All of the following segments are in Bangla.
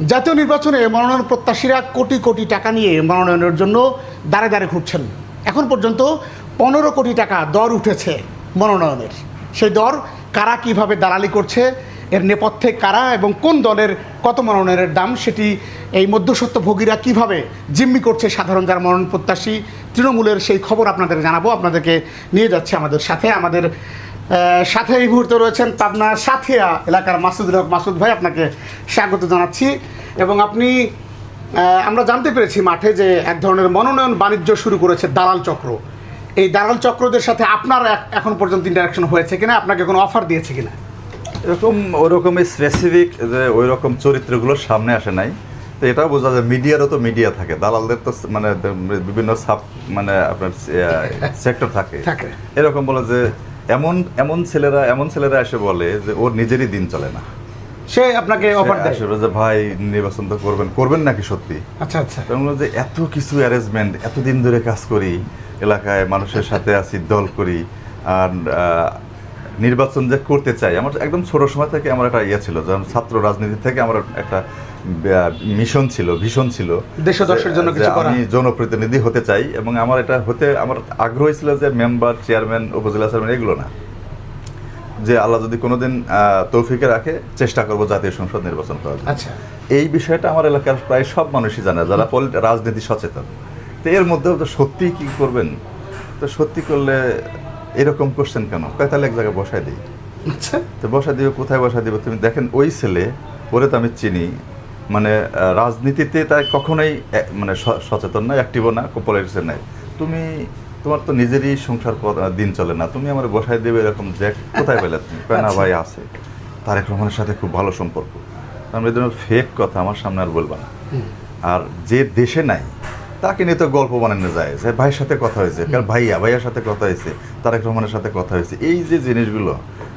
জাতীয় নির্বাচনে মনোনয়ন প্রত্যাশীরা কোটি কোটি টাকা নিয়ে মনোনয়নের জন্য দাঁড়ে দাঁড়ে ঘুরছেন। এখন পর্যন্ত পনেরো কোটি টাকা দর উঠেছে মনোনয়নের। সেই দর কারা কীভাবে দালালি করছে, এর নেপথ্যে কারা এবং কোন দলের কত মনোনয়নের দাম সেটি এই মধ্যসত্ত্বভোগীরা কীভাবে জিম্মি করছে সাধারণ যারা মনোনয়ন প্রত্যাশী, তৃণমূলের সেই খবর আপনাদের জানাব। আপনাদেরকে নিয়ে যাচ্ছে আমাদের সাথে আমাদের সাথে এই মুহূর্তে রয়েছেন পাবনা সাথিয়া এলাকার মাসুদ হক। মাসুদ ভাই আপনাকে স্বাগত জানাচ্ছি। এবং আপনি আমরা জানতে পেরেছি মাঠে যে এক ধরনের মনোনয়ন বাণিজ্য শুরু করেছে দালাল চক্র। এই দালাল চক্রদের সাথে আপনার এখন পর্যন্ত ইন্টারাকশন হয়েছে কিনা? আপনাকে কোনো অফার দিয়েছে কিনা? এরকম ওরকমই স্পেসিফিক যে ওই রকম চরিত্রগুলো সামনে আসে নাই। তো এটাও বোঝা যায় মিডিয়ারও তো মিডিয়া থাকে। দালালদের তো মানে বিভিন্ন সাব মানে আপনার সেক্টর থাকে। এরকম বলে যে এমন এমন ছেলেরা এমন ছেলেরা এসে বলে যে ওর নিজেরই দিন চলে না। সে আপনাকে অফার দেয়? আসলে যে ভাই নির্বাচন তো করবেন করবেন নাকি সত্যি? আচ্ছা আচ্ছা। তো যে এত কিছু অ্যারেঞ্জমেন্ট এতদিন ধরে কাজ করি এলাকায় মানুষের সাথে আছি দল করি আর নির্বাচন যে করতে চাই আমার একদম ছোট সময় থেকে আমার একটা ইয়ে ছিল যেমন ছাত্র রাজনীতি থেকে আমার একটা মিশন ছিল ভীষণ ছিল দেশদর্শের জন্য কিছু করা। আমি জনপ্রতিনিধি হতে চাই এবং আমার এটা হতে আমার আগ্রহ ছিল যে মেম্বার চেয়ারম্যান উপজেলা চেয়ারম্যান এগুলো না। যে আল্লাহ যদি কোনোদিন তৌফিকে রাখে চেষ্টা করব জাতীয় সংসদ নির্বাচন করার আচ্ছা। এই বিষয়টা আমার এলাকার প্রায় সব মানুষই জানে যারা রাজনীতি সচেতন। তো এর মধ্যেও তো সত্যি কি করবেন? তো সত্যি করলে এরকম কোশ্চেন কেন? কয় তাহলে এক জায়গায় বসায় দিই? আচ্ছা। তো বসা দিবে কোথায় বসা দিবে? তুমি দেখেন ওই ছেলে ওরে তো আমি চিনি মানে রাজনীতিতে তাই কখনোই মানে সচেতন না অ্যাক্টিভও না পলিটিক্সে নাই। তুমি তোমার তো নিজেরই সংসার দিন চলে না। তুমি আমার বসায় দেবে এরকম যে কোথায় পেলে তুমি? না আচ্ছা। ভাই আছে। তারেক রহমানের সাথে খুব ভালো সম্পর্ক। আমি এই ফেক কথা আমার সামনে আর বলবা না। আর যে দেশে নাই তাকে নিয়ে তো গল্প বানানো যায়। যে ভাইয়ের সাথে কথা হয়েছে। ভাইয়া ভাইয়ার সাথে কথা হয়েছে তারেক রহমানের সাথে কথা হয়েছে। এই যে জিনিসগুলো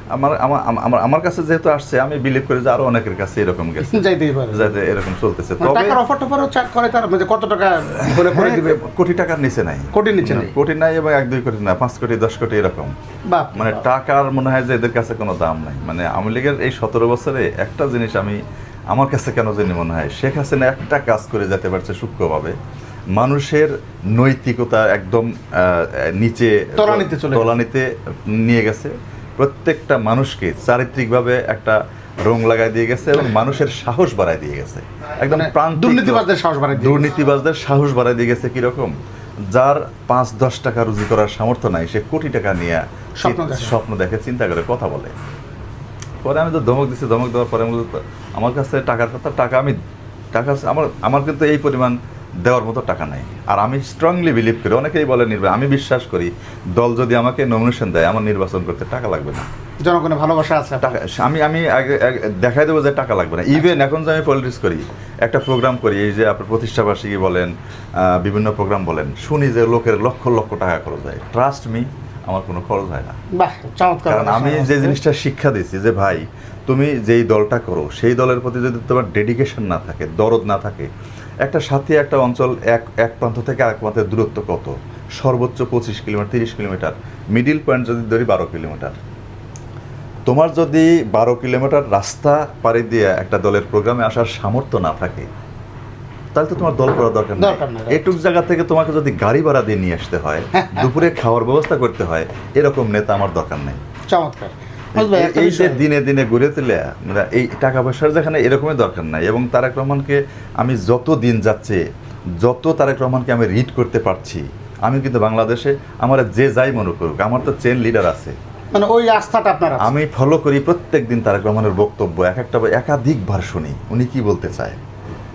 আমার আমার আমার কাছে যেহেতু আসছে আমি বিলিভ করি যে আরও অনেকের কাছে এরকম গেছে। যাইতেই পারে। যাতে এরকম চলতেছে। মানে তবে টাকার অফার টফারও চাক করে তার মানে কত টাকা করে করে দিবে? কোটি টাকার নিচে নাই। কোটির নিচে নেই। কোটি নাই এবং এক দুই কোটি না পাঁচ কোটি দশ কোটি এরকম। বাপ মানে টাকার মনে হয় যে এদের কাছে কোনো দাম নাই। মানে আওয়ামী লীগের এই সতেরো বছরে একটা জিনিস আমি আমার কাছে কেন জানি মনে হয় শেখ হাসিনা একটা কাজ করে যেতে পারছে সূক্ষ্মভাবে। মানুষের নৈতিকতা একদম নিচে তলানিতে চলে তলানিতে নিয়ে গেছে। প্রত্যেকটা মানুষকে চারিত্রিকভাবে একটা রং লাগাই দিয়ে গেছে এবং মানুষের সাহস বাড়াই দিয়ে গেছে। একদম মানে প্রান্তিক দুর্নীতিবাজদের সাহস বাড়াই দুর্নীতিবাজদের সাহস বাড়াই দিয়ে গেছে কীরকম? যার পাঁচ দশ টাকা রুজি করার সামর্থ্য নাই সে কোটি টাকা নিয়ে স্বপ্ন দেখে। চিন্তা করে কথা বলে। পরে আমি তো ধমক দিচ্ছি ধমক দেওয়ার পরে আমার কাছে টাকার কথা টাকা আমি টাকা আমার আমার কিন্তু এই পরিমাণ দেওয়ার মতো টাকা নাই। আর আমি স্ট্রংলি বিলিভ করি অনেকেই বলে নির্বাচন আমি বিশ্বাস করি দল যদি আমাকে নমিনেশন দেয় আমার নির্বাচন করতে টাকা লাগবে না। জনগণের ভালোবাসা আছে। টাকা আমি আমি আগে দেখাই দেবো যে টাকা লাগবে না। ইভেন এখন যে আমি পলিটিক্স করি একটা প্রোগ্রাম করি এই যে আপনার প্রতিষ্ঠাবার্ষিকী বলেন বিভিন্ন প্রোগ্রাম বলেন শুনি যে লোকের লক্ষ লক্ষ টাকা খরচ হয়। ট্রাস্ট মি আমার কোনো খরচ হয় না। কারণ আমি যে জিনিসটা শিক্ষা দিচ্ছি যে ভাই তুমি যেই দলটা করো সেই দলের প্রতি যদি তোমার ডেডিকেশন না থাকে দরদ না থাকে একটা সাথে একটা অঞ্চল এক এক প্রান্ত থেকে আরেক প্রান্তের দূরত্ব কত? সর্বোচ্চ পঁচিশ কিলোমিটার তিরিশ কিলোমিটার। মিডিল পয়েন্ট যদি ধরি বারো কিলোমিটার। তোমার যদি বারো কিলোমিটার রাস্তা পাড়ি দিয়ে একটা দলের প্রোগ্রামে আসার সামর্থ্য না থাকে তাহলে তো তোমার দল করার দরকার নেই। এটুক জায়গা থেকে তোমাকে যদি গাড়ি ভাড়া দিয়ে নিয়ে আসতে হয়। দুপুরে খাওয়ার ব্যবস্থা করতে হয় এরকম নেতা আমার দরকার নেই। চমৎকার। এই যে দিনে দিনে ঘুরে তুলে মানে এই টাকা পয়সার যেখানে এরকমই দরকার নাই। এবং তারেক রহমানকে আমি যত দিন যাচ্ছে যত তারেক রহমানকে আমি রিড করতে পারছি আমি কিন্তু বাংলাদেশে আমার যে যাই মনে করুক আমার তো চেন লিডার আছে। মানে ওই আস্থাটা আপনার আমি ফলো করি প্রত্যেক দিন তারেক রহমানের বক্তব্য এক একটা একাধিকবার শুনি উনি কি বলতে চায়?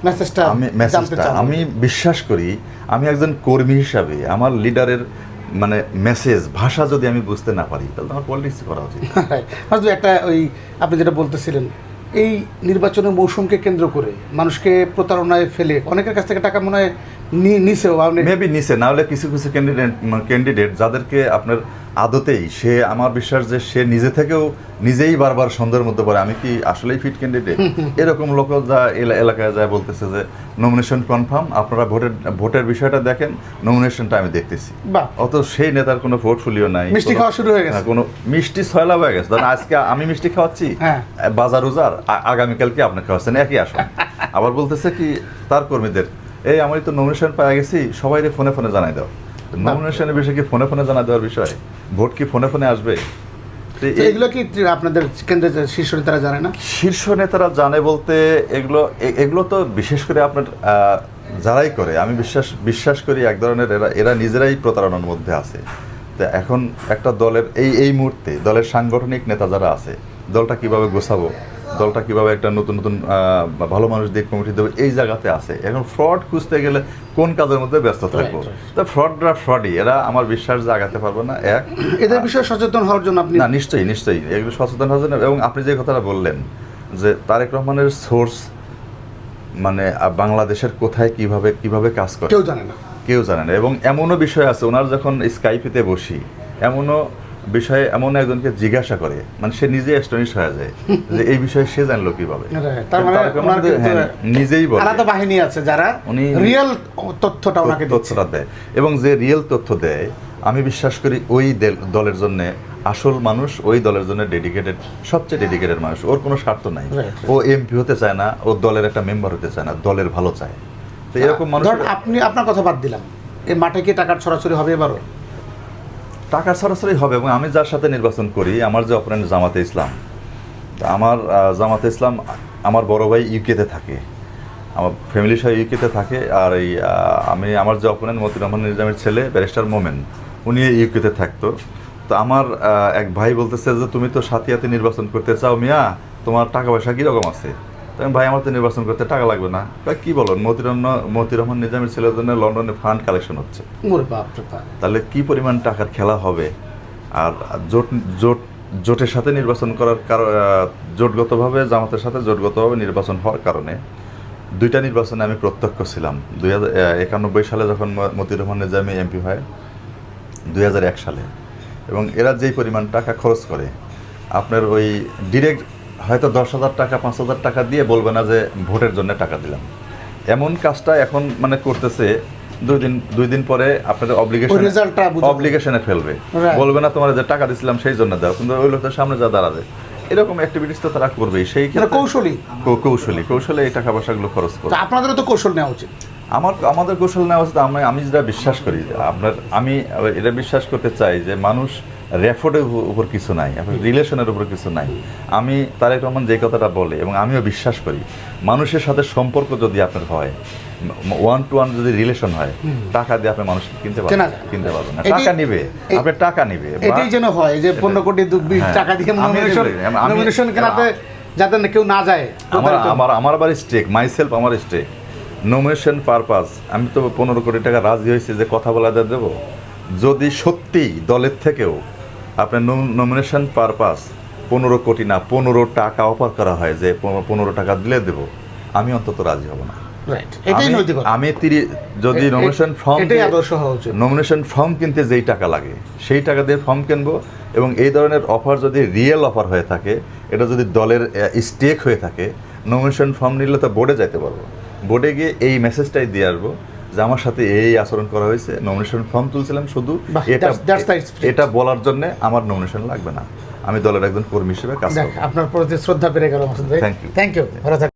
মেসেজটা আমি মেসেজটা আমি বিশ্বাস করি আমি একজন কর্মী হিসাবে আমার লিডারের মানে মেসেজ ভাষা যদি আমি বুঝতে না পারি তাহলে তো আমার পলিটিক্স করা উচিত। হ্যাঁ একটা ওই আপনি যেটা বলতেছিলেন এই নির্বাচনের মৌসুমকে কেন্দ্র করে মানুষকে প্রতারণায় ফেলে অনেকের কাছ থেকে টাকা মনে হয় নিছেও আপনি মেবি নিচে না হলে কিছু কিছু ক্যান্ডিডেট ক্যান্ডিডেট যাদেরকে আপনার আদতেই সে আমার বিশ্বাস যে সে নিজে থেকেও নিজেই বারবার সন্দেহের মধ্যে পড়ে। আমি কি আসলেই ফিট ক্যান্ডিডেট এরকম লোক যা এলাকায় যায় বলতেছে যে নমিনেশন কনফার্ম আপনারা ভোটের ভোটের বিষয়টা দেখেন নমিনেশনটা আমি দেখতেছি। অত সেই নেতার কোনো পোর্টফোলিও নাই। মিষ্টি খাওয়া শুরু হয়ে গেছে। হ্যাঁ, কোনো মিষ্টি ছয়লা হয়ে গেছে। ধরেন আজকে আমি মিষ্টি খাওয়াচ্ছি হ্যাঁ। বাজার উজার আগামীকালকে আপনি খাওয়াচ্ছেন একই আসন। আবার বলতেছে কি তার কর্মীদের এই আমি তো নমিনেশন পাওয়া গেছি সবাই ফোনে ফোনে জানাই দাও। নমিনেশনের বিষয়ে কি ফোনে ফোনে জানা দেওয়ার বিষয়? ভোট কি ফোনে ফোনে আসবে? এগুলো কি আপনাদের কেন্দ্রের যে শীর্ষ নেতারা জানে না? শীর্ষ নেতারা জানে বলতে এগুলো এগুলো তো বিশেষ করে আপনার যারাই করে আমি বিশ্বাস বিশ্বাস করি এক ধরনের এরা এরা নিজেরাই প্রতারণার মধ্যে আছে। তো এখন একটা দলের এই এই মুহূর্তে দলের সাংগঠনিক নেতা যারা আছে দলটা কীভাবে গোছাবো? দলটা কীভাবে একটা নতুন নতুন ভালো মানুষ দিয়ে কমিটি দেবো এই জায়গাতে আছে। এখন ফ্রড খুঁজতে গেলে কোন কাজের মধ্যে ব্যস্ত থাকব? right. ফ্রডরা ফ্রডই এরা আমার বিশ্বাস যে আগাতে পারব না এক। এদের বিষয়ে সচেতন হওয়ার জন্য আপনি না নিশ্চয়ই নিশ্চয়ই এগুলো সচেতন হওয়ার জন্য। এবং আপনি যে কথাটা বললেন যে তারেক রহমানের সোর্স মানে বাংলাদেশের কোথায় কীভাবে কীভাবে কাজ করে? কেউ জানে না। কেউ জানে না। এবং এমনও বিষয় আছে ওনার যখন স্কাইপিতে বসি এমনও বিষয়ে এমন একজনকে জিজ্ঞাসা করে মানে সে নিজে অ্যাস্টনিশ হয়ে যায় যে এই বিষয়ে সে জানলো কীভাবে। মানে হ্যাঁ, নিজেই বলে। আলাদা বাহিনী আছে যারা উনি- রিয়েল তথ্যটা ওনাকে তথ্যটা দেয়। এবং যে রিয়েল তথ্য দেয় আমি বিশ্বাস করি ওই দলের জন্য আসল মানুষ ওই দলের জন্য ডেডিকেটেড সবচেয়ে ডেডিকেটেড মানুষ। ওর কোনো স্বার্থ নাই. ও এমপি হতে চায় না ও দলের একটা মেম্বার হতে চায় না দলের ভালো চায়। তো এরকম মানুষ আপনি আপনার কথা বাদ দিলাম। এই মাঠে কি টাকার ছড়াছড়ি হবে এবারও? টাকা সরাসরি হবে এবং আমি যার সাথে নির্বাচন করি, আমার যে অপরেন্ট জামাতে ইসলাম, তা আমার জামাতে ইসলাম আমার বড় ভাই ইউকেতে থাকে, আমার ফ্যামিলি সহ ইউকেতে থাকে, আর এই আমি আমার যে অপোনেন্ট মতির রহমান নিজামের ছেলে, ব্যারিস্টার মোমেন, উনি ইউকেতে থাকতো। তো আমার এক ভাই বলতেছে যে, তুমি তো সাথিয়াতে নির্বাচন করতে চাও মিয়া, তোমার টাকা পয়সা কীরকম আছে? তো আমি ভাই আমার তো নির্বাচন করতে টাকা লাগবে না। কি বলো মতির রহমান মতির রহমান নিজামের ছেলের জন্য লন্ডনে ফান্ড কালেকশন হচ্ছে। তাহলে কি পরিমাণ টাকার খেলা হবে? আর জোট জোট জোটের সাথে নির্বাচন করার কারণ জোটগতভাবে জামাতের সাথে জোটগতভাবে নির্বাচন হওয়ার কারণে দুইটা নির্বাচনে আমি প্রত্যক্ষ ছিলাম। দুই হাজার একানব্বই সালে যখন ম- মতিউর রহমান নিজামী এমপি হয় দুই হাজার এক সালে। এবং এরা যেই পরিমাণ টাকা খরচ করে আপনার ওই ডিরেক্ট হয়তো দশ হাজার টাকা পাঁচ হাজার টাকা দিয়ে বলবে না যে ভোটের জন্য টাকা দিলাম। এমন কাজটা এখন মানে করতেছে দুই দিন দুই দিন পরে আপনার অব্লিগেশন অব্লিগেশনে ফেলবে। বলবে না তোমার যে টাকা দিছিলাম সেই জন্য দাও কিন্তু ওই লোকটার সামনে যা দাঁড়াবে। এরকম অ্যাক্টিভিটিস তো তারা করবেই। সেই মানে ক্ষেত্রে কৌশলী। কৌশলী। কৌশলে এই টাকা পয়সাগুলো খরচ করবে। আপনাদেরও তো কৌশল নেওয়া উচিত। আমার আমাদের কৌশল নেওয়া উচিত আমি আমি যেটা বিশ্বাস করি আপনার আমি এটা বিশ্বাস করতে চাই যে মানুষ রেফোর্ডের উপর কিছু নাই রিলেশনের উপর কিছু নাই। আমি তারেক রহমান যে কথাটা বলে এবং আমিও বিশ্বাস করি মানুষের সাথে সম্পর্ক যদি আপনার হয় ওয়ান টু ওয়ান যদি রিলেশন হয় টাকা দিয়ে আপনি মানুষকে কিনতে কেনা পারবেন কিনতে পারবেন না। টাকা নিবে আপনি টাকা নিবে এটাই যেন হয় যে পনেরো কোটি হ্যাঁ। টাকা দিয়ে নমিনেশন কেনাতে যাতে কেউ না যায় আমার আমার আমার বাড়ি স্টেক মাই সেলফ আমার স্টেক নমিনেশন পারপাস আমি তো পনেরো কোটি টাকা রাজি হয়েছি যে কথা বলা দেবো। যদি সত্যি দলের থেকেও আপনার নমিনেশন পারপাস পনেরো কোটি না পনেরো টাকা অফার করা হয় যে পনেরো- টাকা দিলে দেবো আমি অন্তত রাজি হব না। আমি- যদি নমিনেশন ফর্ম নমিনেশন ফর্ম কিনতে যেই টাকা লাগে সেই টাকা দিয়ে ফর্ম কিনবো এবং এই ধরনের অফার যদি রিয়েল অফার হয়ে থাকে এটা যদি দলের স্টেক হয়ে থাকে নমিনেশন ফর্ম নিলে তো বোর্ডে যাইতে পারব। বোর্ডে গিয়ে এই মেসেজটাই দিয়ে আসব যে আমার সাথে এই আচরণ করা হয়েছে নমিনেশন ফর্ম তুলছিলাম শুধু এটা বলার জন্য আমার নমিনেশন লাগবে না। আমি দলের একজন কর্মী হিসেবে কাজ আপনার প্রতি শ্রদ্ধা বেড়ে গেল থ্যাংক ইউ থ্যাংক ইউ ভালো।